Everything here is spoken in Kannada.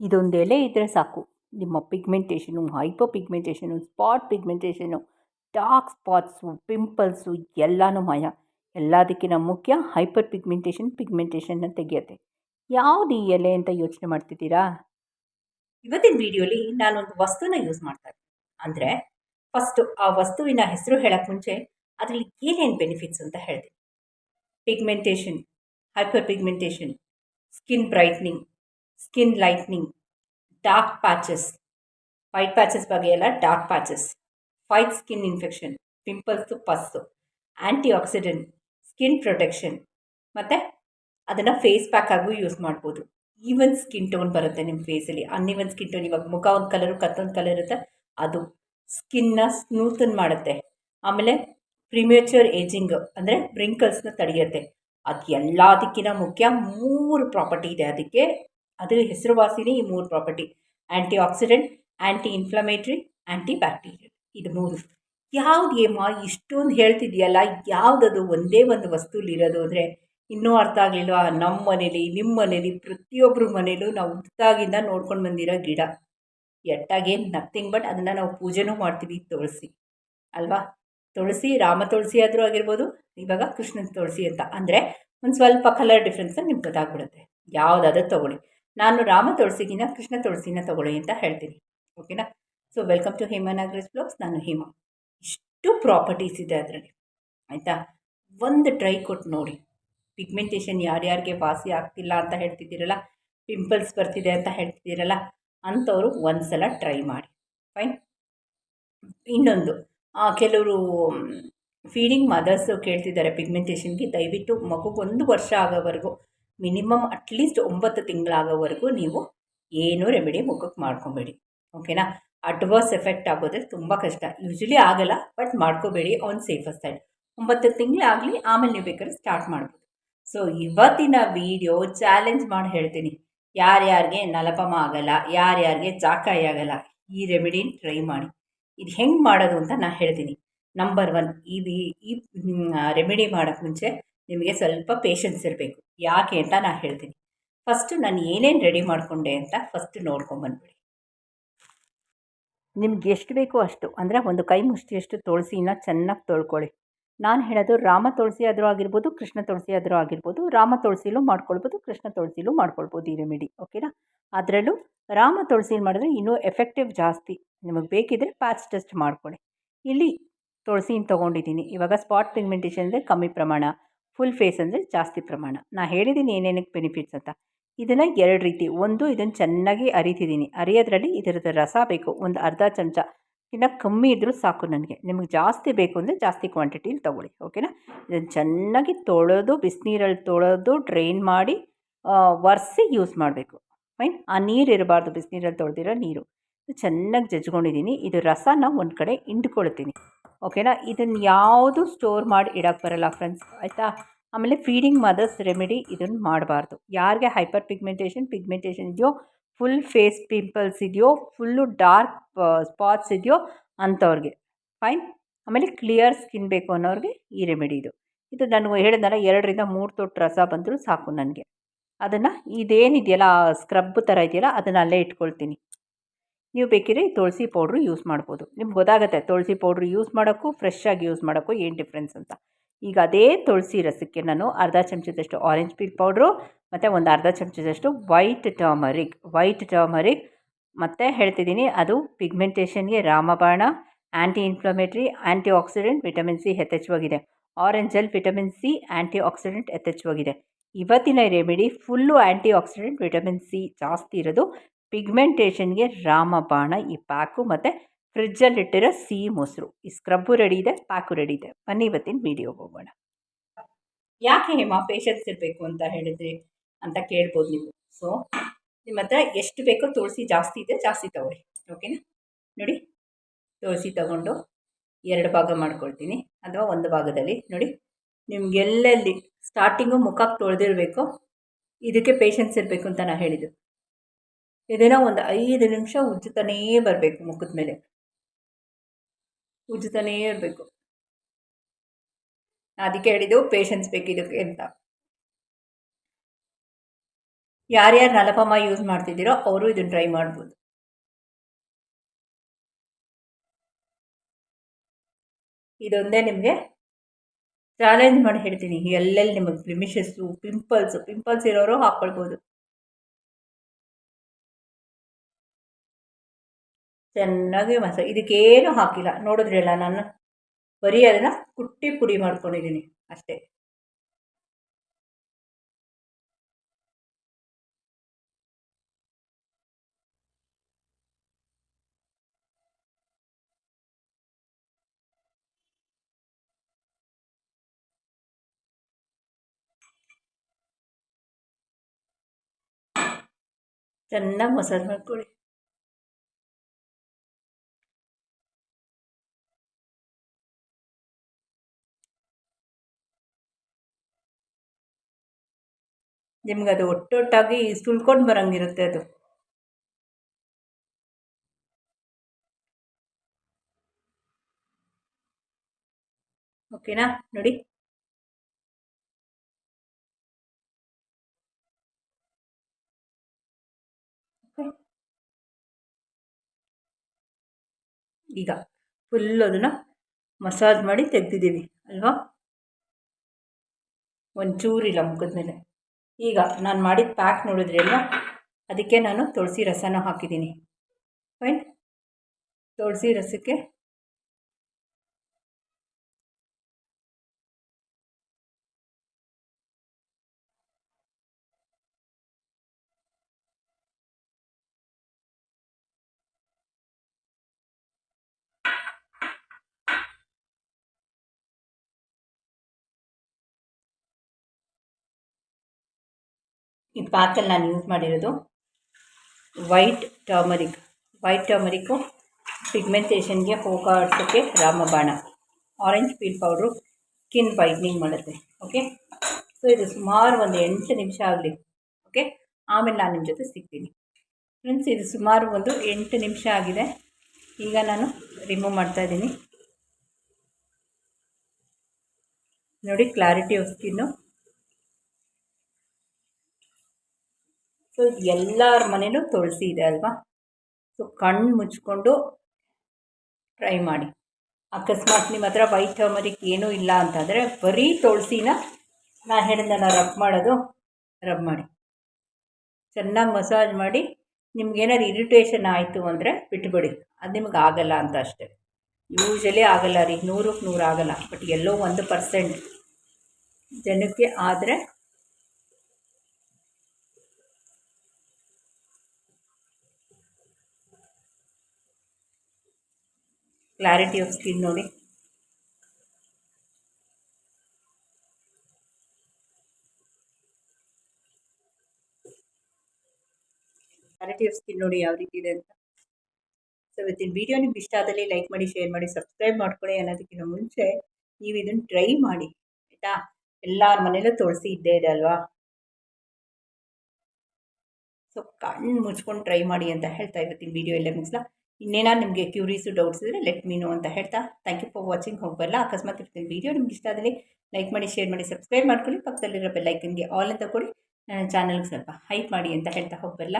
ಇದೊಂದು ಎಲೆ ಇದ್ದರೆ ಸಾಕು. ನಿಮ್ಮ pigmentation hypopigmentation spot pigmentation dark spots pimples ಎಲ್ಲನೂ ಮಾಯ. ಎಲ್ಲದಕ್ಕಿಂತ ಮುಖ್ಯ ಹೈಪರ್ ಪಿಗ್ಮೆಂಟೇಷನ್ ಪಿಗ್ಮೆಂಟೇಷನ್ನ ತೆಗೆಯುತ್ತೆ. ಯಾವುದು ಈ ಎಲೆ ಅಂತ ಯೋಚನೆ ಮಾಡ್ತಿದ್ದೀರಾ? ಇವತ್ತಿನ ವಿಡಿಯೋಲಿ ನಾನೊಂದು ವಸ್ತುನ ಯೂಸ್ ಮಾಡ್ತಾ ಅಂದರೆ ಫಸ್ಟು ಆ ವಸ್ತುವಿನ ಹೆಸರು ಹೇಳೋಕ್ಕೆ ಮುಂಚೆ ಅದರಲ್ಲಿ ಏನೇನು ಬೆನಿಫಿಟ್ಸ್ ಅಂತ ಹೇಳ್ತೀನಿ. Pigmentation hyper pigmentation skin brightening skin lightening dark patches white patches ಬಗ್ಗೆ ಎಲ್ಲ dark patches fight skin infection pimples pus anti oxidant skin protection ಮತ್ತು ಅದನ್ನು ಫೇಸ್ ಪ್ಯಾಕ್ ಯೂಸ್ ಮಾಡ್ಬೋದು. ಈವನ್ ಸ್ಕಿನ್ ಟೋನ್ ಬರುತ್ತೆ ನಿಮ್ಮ ಫೇಸಲ್ಲಿ ಅನ್ಇವನ್ ಸ್ಕಿನ್ ಟೋನ್ ಇವಾಗ ಮುಖ ಒಂದು ಕಲರು ಕತ್ತೊಂದು ಕಲರ್ ಇರುತ್ತೆ, ಅದು ಸ್ಕಿನ್ನ ಸ್ಮೂತನ್ ಮಾಡುತ್ತೆ. ಆಮೇಲೆ ಪ್ರಿಮೇಚರ್ ಏಜಿಂಗ್ ಅಂದರೆ ಬ್ರಿಂಕಲ್ಸ್ನ ತಡೆಯುತ್ತೆ. ಅದು ಎಲ್ಲದಕ್ಕಿಂತ ಮುಖ್ಯ ಮೂರು ಪ್ರಾಪರ್ಟಿ ಇದೆ ಅದಕ್ಕೆ. ಅದು ಹೆಸರುವಾಸಿನೇ ಈ ಮೂರು property antioxidant anti inflammatory antibacterial ಇದು ಮೂರು. ಯಾವ್ದು ಏಮ ಇಷ್ಟೊಂದು ಹೇಳ್ತಿದೆಯಲ್ಲ, ಯಾವುದದು ಒಂದೇ ಒಂದು ವಸ್ತುಲಿರೋದು ಅಂದರೆ ಇನ್ನೂ ಅರ್ಥ ಆಗಲಿಲ್ವಾ? ನಮ್ಮ ಮನೇಲಿ ನಿಮ್ಮ ಮನೇಲಿ ಪ್ರತಿಯೊಬ್ಬರ ಮನೇಲೂ ನಾವು ಹುಟ್ಟಾಗಿಂದ ನೋಡ್ಕೊಂಡು ಬಂದಿರೋ ಗಿಡ. ಎಟ್ಟಾಗೇನು ನಥಿಂಗ್ ಬಟ್ ಅದನ್ನು ನಾವು ಪೂಜೆನೂ ಮಾಡ್ತೀವಿ, ತುಳಸಿ. ಅಲ್ವಾ? ತುಳಸಿ, ರಾಮ ತುಳಸಿ ಆದರೂ ಆಗಿರ್ಬೋದು, ಇವಾಗ ಕೃಷ್ಣನ ತುಳಸಿ ಅಂತ. ಅಂದರೆ ಒಂದು ಸ್ವಲ್ಪ ಕಲರ್ ಡಿಫ್ರೆನ್ಸ್ ನಿಮ್ಗೆ ಗೊತ್ತಾಗ್ಬಿಡುತ್ತೆ. ಯಾವುದಾದ್ರೂ ತೊಗೊಳ್ಳಿ. ನಾನು ರಾಮ ತುಳಸಿಗಿನ ಕೃಷ್ಣ ತುಳಸಿನ ತಗೊಳ್ಳಿ ಅಂತ ಹೇಳ್ತೀನಿ. ಓಕೆನಾ so welcome to Hema Nagaraj blogs ನಾನು ಹೇಮಾ. ಇಷ್ಟು ಪ್ರಾಪರ್ಟೀಸ್ ಇದೆ ಅದರಲ್ಲಿ. ಆಯಿತಾ? ಒಂದು ಟ್ರೈ ಕೊಟ್ಟು ನೋಡಿ. ಪಿಗ್ಮೆಂಟೇಷನ್ ಯಾರ್ಯಾರಿಗೆ ವಾಸಿ ಆಗ್ತಿಲ್ಲ ಅಂತ ಹೇಳ್ತಿದ್ದೀರಲ್ಲ? ಪಿಂಪಲ್ಸ್ ಬರ್ತಿದೆ ಅಂತ ಹೇಳ್ತಿದ್ದೀರಲ್ಲ? ಅಂಥವರು ಒಂದು ಸಲ ಟ್ರೈ ಮಾಡಿ. ಫೈನ್ ಇನ್ನೊಂದು. ಕೆಲವರು ಫೀಡಿಂಗ್ ಮದರ್ಸು ಕೇಳ್ತಿದ್ದಾರೆ ಪಿಗ್ಮೆಂಟೇಷನ್ಗೆ ದಯವಿಟ್ಟು ಒಂದು ವರ್ಷ ಆಗೋವರೆಗೂ. ಮಿನಿಮಮ್ ಅಟ್ಲೀಸ್ಟ್ ಒಂಬತ್ತು ತಿಂಗಳಾಗೋವರೆಗೂ ನೀವು ಏನೂ ರೆಮಿಡಿ ಮುಖಕ್ಕೆ ಮಾಡ್ಕೊಬೇಡಿ. ಓಕೆನಾ ಅಡ್ವರ್ಸ್ ಎಫೆಕ್ಟ್ ಆಗೋದ್ರೆ ತುಂಬ ಕಷ್ಟ. ಯೂಶ್ವಲಿ ಆಗಲ್ಲ ಬಟ್ ಮಾಡ್ಕೋಬೇಡಿ ಆನ್ ಸೇಫರ್ ಸೈಡ್ ಒಂಬತ್ತು ತಿಂಗಳಾಗಲಿ, ಆಮೇಲೆ ನೀವು ಬೇಕಾದ್ರೆ ಸ್ಟಾರ್ಟ್ ಮಾಡ್ಬೋದು. ಸೊ ಇವತ್ತಿನ ವಿಡಿಯೋ ಚಾಲೆಂಜ್ ಮಾಡಿ ಹೇಳ್ತೀನಿ. ಯಾರ್ಯಾರಿಗೆ ನಲಪಮ ಆಗಲ್ಲ, ಯಾರ್ಯಾರಿಗೆ ಚಾಕಾಯಿ ಆಗಲ್ಲ, ಈ ರೆಮಿಡಿನ ಟ್ರೈ ಮಾಡಿ. ಇದು ಹೆಂಗೆ ಮಾಡೋದು ಅಂತ ನಾನು ಹೇಳ್ತೀನಿ. ನಂಬರ್ ಒನ್ ಈ ಈ ರೆಮಿಡಿ ಮಾಡೋಕ್ಕೆ ಮುಂಚೆ ನಿಮಗೆ ಸ್ವಲ್ಪ ಪೇಷನ್ಸ್ ಇರಬೇಕು. ಯಾಕೆ ಅಂತ ನಾನು ಹೇಳ್ತೀನಿ. ಫಸ್ಟು ನಾನು ಏನೇನು ರೆಡಿ ಮಾಡಿಕೊಂಡೆ ಅಂತ ಫಸ್ಟ್ ನೋಡ್ಕೊಂಬಂದ್ಬಿಡಿ ನಿಮ್ಗೆ ಎಷ್ಟು ಬೇಕೋ ಅಷ್ಟು, ಅಂದರೆ ಒಂದು ಕೈ ಮುಷ್ಟಿಯಷ್ಟು ತುಳಸಿನ ಚೆನ್ನಾಗಿ ತೊಳ್ಕೊಳ್ಳಿ. ನಾನು ಹೇಳೋದು ರಾಮ ತುಳಸಿ ಆದರೂ ಆಗಿರ್ಬೋದು, ಕೃಷ್ಣ ತುಳಸಿ ಆದರೂ ಆಗಿರ್ಬೋದು, ರಾಮ ತುಳಸಿಲೂ ಮಾಡ್ಕೊಳ್ಬೋದು, ಕೃಷ್ಣ ತುಳಸಿಲೂ ಮಾಡ್ಕೊಳ್ಬೋದು ಈ ರೆಮಿಡಿ ಓಕೆನಾ ಅದರಲ್ಲೂ ರಾಮ ತುಳಸಿ ಮಾಡಿದ್ರೆ ಇನ್ನೂ ಎಫೆಕ್ಟಿವ್ ಜಾಸ್ತಿ. ನಿಮಗೆ ಬೇಕಿದ್ದರೆ ಪ್ಯಾಚ್ ಟೆಸ್ಟ್ ಮಾಡ್ಕೊಳ್ಳಿ. ಇಲ್ಲಿ ತುಳಸಿನ ತೊಗೊಂಡಿದ್ದೀನಿ. ಇವಾಗ ಸ್ಪಾಟ್ ಪಿಗ್ಮೆಂಟೇಷನ್ ಅಂದರೆ ಕಮ್ಮಿ ಪ್ರಮಾಣ. ಫುಲ್ ಫೇಸ್ ಅಂದರೆ ಜಾಸ್ತಿ ಪ್ರಮಾಣ. ನಾನು ಹೇಳಿದ್ದೀನಿ ಏನೇನಕ್ಕೆ ಬೆನಿಫಿಟ್ಸ್ ಅಂತ. ಇದನ್ನು ಎರಡು ರೀತಿ. ಒಂದು ಇದನ್ನು ಚೆನ್ನಾಗಿ ಅರಿತಿದ್ದೀನಿ ಅರಿಯೋದ್ರಲ್ಲಿ ಇದರದ್ದು ರಸ ಬೇಕು. ಒಂದು ಅರ್ಧ ಚಮಚ. ಇನ್ನು ಕಮ್ಮಿ ಇದ್ದರೂ ಸಾಕು ನನಗೆ. ನಿಮಗೆ ಜಾಸ್ತಿ ಬೇಕು ಅಂದರೆ ಜಾಸ್ತಿ ಕ್ವಾಂಟಿಟೀಲಿ ತೊಗೊಳ್ಳಿ. ಓಕೆನಾ ಇದನ್ನು ಚೆನ್ನಾಗಿ ತೊಳೆದು ಬಿಸಿನೀರಲ್ಲಿ ತೊಳೆದು ಡ್ರೈನ್ ಮಾಡಿ ಒರೆಸಿ ಯೂಸ್ ಮಾಡಬೇಕು. ಫೈನ್ ಆ ನೀರು ಇರಬಾರ್ದು. ಬಿಸಿನೀರಲ್ಲಿ ತೊಳೆದಿರೋ ನೀರು. ಚೆನ್ನಾಗಿ ಜಜ್ಕೊಂಡಿದ್ದೀನಿ ಇದು ರಸನ ಒಂದು ಕಡೆ ಹಿಂಡ್ಕೊಳ್ತೀನಿ. ಓಕೆನಾ ಇದನ್ನು ಯಾವುದು ಸ್ಟೋರ್ ಮಾಡಿ ಇಡೋಕ್ಕೆ ಬರಲ್ಲ ಫ್ರೆಂಡ್ಸ್ ಆಯಿತಾ? ಆಮೇಲೆ ಫೀಡಿಂಗ್ ಮದರ್ಸ್ ರೆಮಿಡಿ ಇದನ್ನು ಮಾಡಬಾರ್ದು. ಯಾರಿಗೆ ಹೈಪರ್ ಪಿಗ್ಮೆಂಟೇಷನ್ ಪಿಗ್ಮೆಂಟೇಷನ್ ಇದೆಯೋ ಫುಲ್ ಫೇಸ್ ಪಿಂಪಲ್ಸ್ ಇದೆಯೋ ಫುಲ್ಲು ಡಾರ್ಕ್ ಸ್ಪಾಟ್ಸ್ ಇದೆಯೋ ಅಂಥವ್ರಿಗೆ ಫೈನ್ ಆಮೇಲೆ ಕ್ಲಿಯರ್ ಸ್ಕಿನ್ ಬೇಕು ಅನ್ನೋರಿಗೆ ಈ ರೆಮಿಡಿ ಇದು. ಇದು ನಾನು ಹೇಳಿದ್ನಲ್ಲ, ಎರಡರಿಂದ ಮೂರು ತೊಟ್ಟು ರಸ ಬಂದರೂ ಸಾಕು ನನಗೆ. ಅದನ್ನು ಇದೇನಿದೆಯಲ್ಲ ಸ್ಕ್ರಬ್ ಥರ ಇದೆಯಲ್ಲ, ಅದನ್ನು ಅಲ್ಲೇ ಇಟ್ಕೊಳ್ತೀನಿ. ನೀವು ಬೇಕಿದ್ರೆ ತುಳಸಿ ಪೌಡ್ರು ಯೂಸ್ ಮಾಡ್ಬೋದು. ನಿಮ್ಗೆ ಗೊತ್ತಾಗುತ್ತೆ ತುಳಸಿ ಪೌಡ್ರು ಯೂಸ್ ಮಾಡೋಕ್ಕೂ ಫ್ರೆಶ್ ಆಗಿ ಯೂಸ್ ಮಾಡೋಕ್ಕೂ ಏನು ಡಿಫ್ರೆನ್ಸ್ ಅಂತ. ಈಗ ಅದೇ ತುಳಸಿ ರಸಕ್ಕೆ ನಾನು ಅರ್ಧ ಚಮಚದಷ್ಟು ಆರೆಂಜ್ ಪೀಲ್ ಪೌಡ್ರು ಮತ್ತು ಒಂದು ಅರ್ಧ ಚಮಚದಷ್ಟು ವೈಟ್ ಟರ್ಮರಿಕ್ ವೈಟ್ ಟರ್ಮರಿಕ್ ಮತ್ತು ಹೇಳ್ತಿದ್ದೀನಿ ಅದು ಪಿಗ್ಮೆಂಟೇಷನ್ಗೆ ರಾಮಬಾಣ anti inflammatory antioxidant vitamin C ಯಥೇಚ್ಛವಾಗಿದೆ ಆರೆಂಜಲ್ಲಿ ವಿಟಮಿನ್ ಸಿ ಆ್ಯಂಟಿ ಆಕ್ಸಿಡೆಂಟ್ ಯಥೇಚ್ಛವಾಗಿದೆ ಇವತ್ತಿನ remedy full antioxidant vitamin C ಜಾಸ್ತಿ ಇರೋದು ಪಿಗ್ಮೆಂಟೇಷನ್ಗೆ ರಾಮಬಾಣ ಈ ಪ್ಯಾಕು ಮತ್ತು ಫ್ರಿಜ್ಜಲ್ಲಿಟ್ಟಿರೋ ಸಿ ಮೊಸರು. ಈ ಸ್ಕ್ರಬ್ಬು ರೆಡಿ ಇದೆ ಪ್ಯಾಕು ರೆಡಿ ಇದೆ. ಬನ್ನಿ ಇವತ್ತಿನ ವೀಡಿಯೋಗೆ ಹೋಗೋಣ. ಯಾಕೆ ಹೇಮ ಪೇಷನ್ಸ್ ಇರಬೇಕು ಅಂತ ಹೇಳಿದ್ರಿ ಅಂತ ಕೇಳ್ಬೋದು ನೀವು. ಸೊ ನಿಮ್ಮ ಹತ್ರ ಎಷ್ಟು ಬೇಕೋ ತುಳಸಿ ಜಾಸ್ತಿ ಇದೆ, ಜಾಸ್ತಿ ತಗೊಳ್ಳಿ. ಓಕೆನಾ ನೋಡಿ, ತುಳಸಿ ತಗೊಂಡು ಎರಡು ಭಾಗ ಮಾಡ್ಕೊಳ್ತೀನಿ. ಅಥವಾ ಒಂದು ಭಾಗದಲ್ಲಿ. ನೋಡಿ, ನಿಮ್ಗೆಲ್ಲೆಲ್ಲಿ ಸ್ಟಾರ್ಟಿಂಗು ಮುಖಕ್ಕೆ ತೊಳೆದಿರಬೇಕು, ಇದಕ್ಕೆ ಪೇಷನ್ಸ್ ಇರಬೇಕು ಅಂತ ನಾನು ಹೇಳಿದ್ದು. ಇದನ್ನು ಒಂದು ಐದು ನಿಮಿಷ ಉಜ್ಜುತ್ತಾನೇ ಬರಬೇಕು ಮುಖದ ಮೇಲೆ. ಉಜ್ಜುತ್ತಾನೇ ಇರಬೇಕು. ಅದಕ್ಕೆ ಹೇಳಿದ್ದು ಪೇಷನ್ಸ್ ಇದಕ್ಕೆ ಅಂತ. ಯಾರ್ಯಾರು ನಲಪಮ್ಮ ಯೂಸ್ ಮಾಡ್ತಿದ್ದೀರೋ ಅವರು ಇದನ್ನು ಟ್ರೈ ಮಾಡ್ಬೋದು. ಇದೊಂದೇ ನಿಮಗೆ ಚಾಲೆಂಜ್ ಮಾಡಿ ಹೇಳ್ತೀನಿ. ಎಲ್ಲೆಲ್ಲಿ ನಿಮಗೆ ಬ್ಲಿಮಿಷಸ್ಸು ಪಿಂಪಲ್ಸು ಪಿಂಪಲ್ಸ್ ಇರೋರು ಹಾಕ್ಕೊಳ್ಬೋದು. ಚೆನ್ನಾಗಿ ಮಸ ಇದಕ್ಕೇನು ಹಾಕಿಲ್ಲ. ನೋಡಿದ್ರಲ್ಲ ನಾನು. ಬರೀ ಅದನ್ನು ಕುಟ್ಟಿ ಪುಡಿ ಮಾಡ್ಕೊಂಡಿದ್ದೀನಿ ಅಷ್ಟೇ. ಚೆನ್ನಾಗಿ ಮಸಾಜ್ ಮಾಡ್ಕೊಳ್ಳಿ. ನಿಮ್ಗೆ ಅದು ಒಟ್ಟೊಟ್ಟಾಗಿ ಸುಲ್ಕೊಂಡು ಬರೋಂಗಿರುತ್ತೆ ಅದು. ಓಕೆನಾ ನೋಡಿ. ಈಗ ಫುಲ್ ಅದನ್ನು ಮಸಾಜ್ ಮಾಡಿ ತೆಗ್ದಿದ್ದೀವಿ, ಅಲ್ವಾ? ಒಂಚೂರಿಲ್ಲ ಮುಖದ ಮೇಲೆ ಈಗ ನಾನು ಮಾಡಿದ ಪ್ಯಾಕ್ ನೋಡಿದ್ರಿ ಅದಕ್ಕೆ ನಾನು ತುಳಸಿ ರಸನ ಹಾಕಿದ್ದೀನಿ. ಫೈನ್ ತುಳಸಿ ರಸಕ್ಕೆ ಈ ಪ್ಯಾಕಲ್ಲಿ ನಾನು ಯೂಸ್ ಮಾಡಿರೋದು ವೈಟ್ ಟರ್ಮರಿಕ್ ವೈಟ್ ಟರ್ಮರಿಕ್ಕು ಪಿಗ್ಮೆಂಟೇಷನ್ಗೆ ಹೋಗಾಡ್ಸೋಕ್ಕೆ ರಾಮಬಾಣ. Orange peel powder skin whitening ಮಾಡುತ್ತೆ. ಓಕೆ ಸೊ ಇದು ಸುಮಾರು ಒಂದು ಎಂಟು ನಿಮಿಷ ಆಗಲಿ. ಓಕೆ ಆಮೇಲೆ ನಾನು ನಿಮ್ಮ ಜೊತೆ ಸಿಗ್ತೀನಿ. ಫ್ರೆಂಡ್ಸ್ ಇದು ಸುಮಾರು ಒಂದು ಎಂಟು ನಿಮಿಷ ಆಗಿದೆ. ಈಗ ನಾನು ರಿಮೂವ್ ಮಾಡ್ತಾಯಿದ್ದೀನಿ ನೋಡಿ ಕ್ಲಾರಿಟಿ ಆಫ್ ಸ್ಕಿನ್ನು ಸೊ ಎಲ್ಲರ ಮನೆಯೂ ತುಳಸಿ ಇದೆ ಅಲ್ವಾ? ಸೊ ಕಣ್ಣು ಮುಚ್ಕೊಂಡು ಟ್ರೈ ಮಾಡಿ. ಅಕಸ್ಮಾತ್ ನಿಮ್ಮ ಹತ್ರ ವೈಟ್ ಟರ್ಮರಿಕ್ ಏನೂ ಇಲ್ಲ ಅಂತಂದರೆ ಬರೀ ತುಳಸಿನ ನಾನು ಹೇಳಿದ್ನಲ್ಲ ರಬ್ ಮಾಡೋದು ರಬ್ ಮಾಡಿ. ಚೆನ್ನಾಗಿ ಮಸಾಜ್ ಮಾಡಿ ನಿಮ್ಗೇನಾದ್ರು ಇರಿಟೇಷನ್ ಆಯಿತು ಅಂದರೆ ಬಿಟ್ಬಿಡಿ. ಅದು ನಿಮ್ಗೆ ಆಗಲ್ಲ ಅಂತ ಅಷ್ಟೆ. ಯೂಶಲಿ ಆಗಲ್ಲ ರೀ ನೂರಕ್ಕೆ ನೂರು ಆಗಲ್ಲ ಬಟ್ ಎಲ್ಲೋ ಒಂದು ಪರ್ಸೆಂಟ್ ಜನಕ್ಕೆ ಆದರೆ ಕ್ಲಾರಿಟಿ ಆಫ್ ಸ್ಕಿನ್ ನೋಡಿ. ಕ್ಲಾರಿಟಿ ಆಫ್ ಸ್ಕಿನ್ ನೋಡಿ ಯಾವ ರೀತಿ ಇದೆ ಅಂತ. ಸೊ ಇವತ್ತಿನ ವಿಡಿಯೋ ನಿಮ್ಗೆ ಇಷ್ಟ ಆದಲ್ಲಿ ಲೈಕ್ ಮಾಡಿ ಶೇರ್ ಮಾಡಿ ಸಬ್ಸ್ಕ್ರೈಬ್ ಮಾಡ್ಕೊಳ್ಳಿ ಅನ್ನೋದಕ್ಕಿಂತ ಮುಂಚೆ ನೀವು ಇದನ್ನು ಟ್ರೈ ಮಾಡಿ, ಆಯಿತಾ? ಎಲ್ಲರ ಮನೇಲೂ ತುಳಸಿ ಇದ್ದೇ ಇದೆ ಅಲ್ವಾ? ಸೊ ಕಣ್ಣು ಮುಚ್ಕೊಂಡು ಟ್ರೈ ಮಾಡಿ ಅಂತ ಹೇಳ್ತಾ ಇವತ್ತಿನ ವಿಡಿಯೋ ಎಲ್ಲ ಮುಗಿಸ್ಲಾ? ಇನ್ನೇನಾದ್ರು ನಿಮಗೆ ಕ್ಯೂರೀಸು ಡೌಟ್ಸ್ ಇದ್ದರೆ ಲೆಟ್ ಮೀನು ಅಂತ ಹೇಳ್ತಾ. ಥ್ಯಾಂಕ್ ಯು ಫಾರ್ ವಾಚಿಂಗ್ ಹೋಗಬಲ್ಲ ಅಕಸ್ಮಾತ್ ಇರ್ತೀನಿ ವೀಡಿಯೋ ನಿಮ್ಗೆ ಇಷ್ಟ ಆದರೆ ಲೈಕ್ ಮಾಡಿ ಶೇರ್ ಮಾಡಿ ಸಬ್ಸ್ಕ್ರೈಬ್ ಮಾಡ್ಕೊಳ್ಳಿ. ಪಕ್ಕದಲ್ಲಿರೋ ಬೆಲ್ಲೈಕನ್ಗೆ ಆಲ್ ಅಂತ ಕೊಡಿ. ನನ್ನ ಚಾನಲ್ಗೆ ಸ್ವಲ್ಪ ಹೈಪ್ ಮಾಡಿ ಅಂತ ಹೇಳ್ತಾ ಹೋಗಬಲ್ಲ